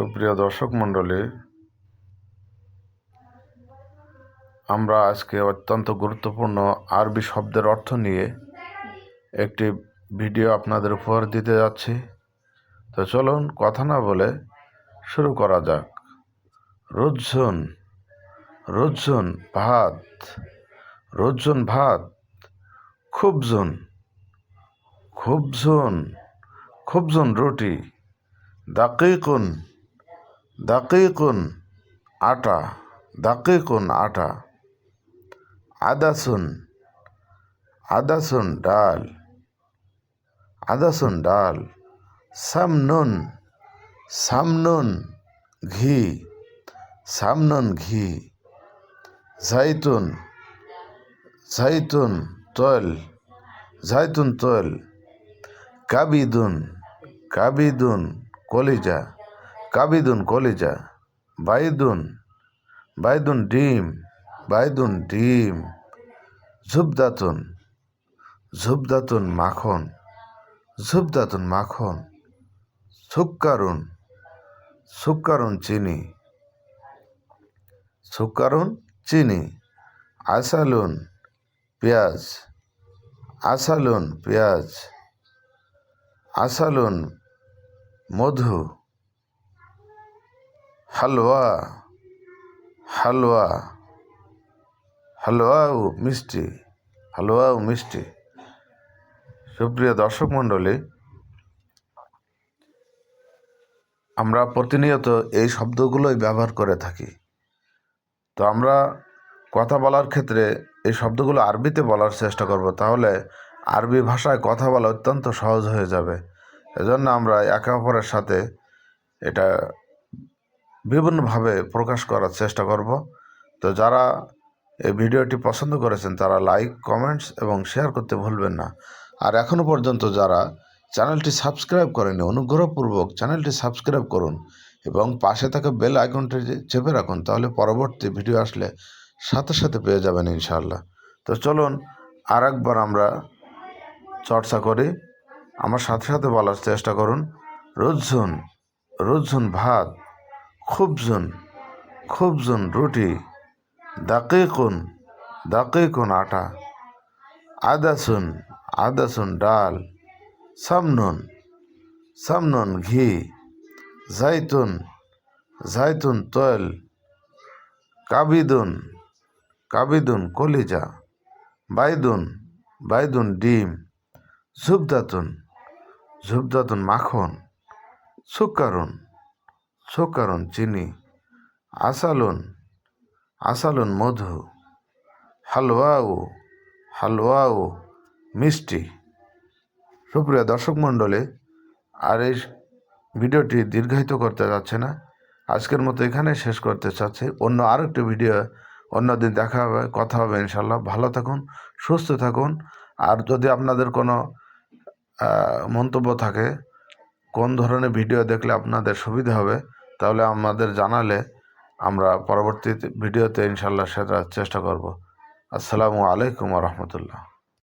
সুপ্রিয় দর্শক মণ্ডলী, আমরা আজকে অত্যন্ত গুরুত্বপূর্ণ আরবি শব্দের অর্থ নিয়ে একটি ভিডিও আপনাদের উপহার দিতে যাচ্ছি। তো চলুন কথা না বলে শুরু করা যাক। রোজন রোজন ভাত রোজন ভাত, খুবজন খুবজন খুবজন রুটি, দাকিকুন দাকিকুন আটা দাকিকুন আটা। আদাসুন আদাসুন ডাল আদাসুন ডাল। সামনুন সামনুন ঘি সামনুন ঘি। জাইতুন জাইতুন তৈল জাইতুন তৈল। কাবিদুন কাবিদুন কলিজা। কাবিদুন কলিজা, বাইদুন বাইদুন ডিম বাইদুন ডিম ঝুবদাতুন ঝুবদাতুন মাখন ঝুবদাতুন মাখন, সুক্কারুন সুক্কারুন চিনি সুক্কারুন চিনি, আসালুন পেঁয়াজ আসালুন পেঁয়াজ, আসালুন মধু হালুয়া হালুয়া হালুয়া ও মিষ্টি হালুয়া ও মিষ্টি। সুপ্রিয় দর্শক মণ্ডলী, আমরা প্রতিনিয়ত এই শব্দগুলোই ব্যবহার করে থাকি। তো আমরা কথা বলার ক্ষেত্রে এই শব্দগুলো আরবিতে বলার চেষ্টা করব, তাহলে আরবি ভাষায় কথা বলা অত্যন্ত সহজ হয়ে যাবে। এজন্য আমরা একে অপরের সাথে এটা বিভিন্নভাবে প্রকাশ করার চেষ্টা করব। তো যারা এই ভিডিওটি পছন্দ করেছেন, তারা লাইক কমেন্টস এবং শেয়ার করতে ভুলবেন না। আর এখনও পর্যন্ত যারা চ্যানেলটি সাবস্ক্রাইব করেনি অনুগ্রহপূর্বক চ্যানেলটি সাবস্ক্রাইব করুন এবং পাশে থাকা বেল আইকনটি চেপে রাখুন, তাহলে পরবর্তী ভিডিও আসলে সাথে সাথে পেয়ে যাবেন ইনশাল্লাহ তো চলুন আর একবার আমরা চর্চা করি। আমার সাথে সাথে বলার চেষ্টা করুন। রোজঝুন রোজঝুন ভাত। খুবজুন খুবজুন রুটি, দাকিকুন দাকিকুন আটা, আদাসুন আদাসুন ডাল, সামনুন সামনুন ঘি, জাইতুন জাইতুন তৈল, কাবিদুন কাবিদুন কলিজা, বাইদুন বাইদুন ডিম ঝুবদাতুন ঝুবদাতুন মাখন সুকারুন সুকারুন চিনি, আসালুন আসালুন মধু হালুয়াও হালুয়াও মিষ্টি। সুপ্রিয় দর্শক মণ্ডলী, আর এই ভিডিওটি দীর্ঘায়িত করতে যাচ্ছে না। আজকের মতো এখানে শেষ করতে চাচ্ছি। অন্য আরেকটি ভিডিও, অন্য দিন দেখা হবে, কথা হবে ইনশাল্লাহ ভালো থাকুন, সুস্থ থাকুন। আর যদি আপনাদের কোনো মন্তব্য থাকে, কোন ধরনের ভিডিও দেখলে আপনাদের সুবিধা হবে তাহলে আমাদের জানালে আমরা পরবর্তী ভিডিওতে ইনশাল্লাহ সেটা চেষ্টা করব। আসসালামু আলাইকুম রহমতুল্লাহ।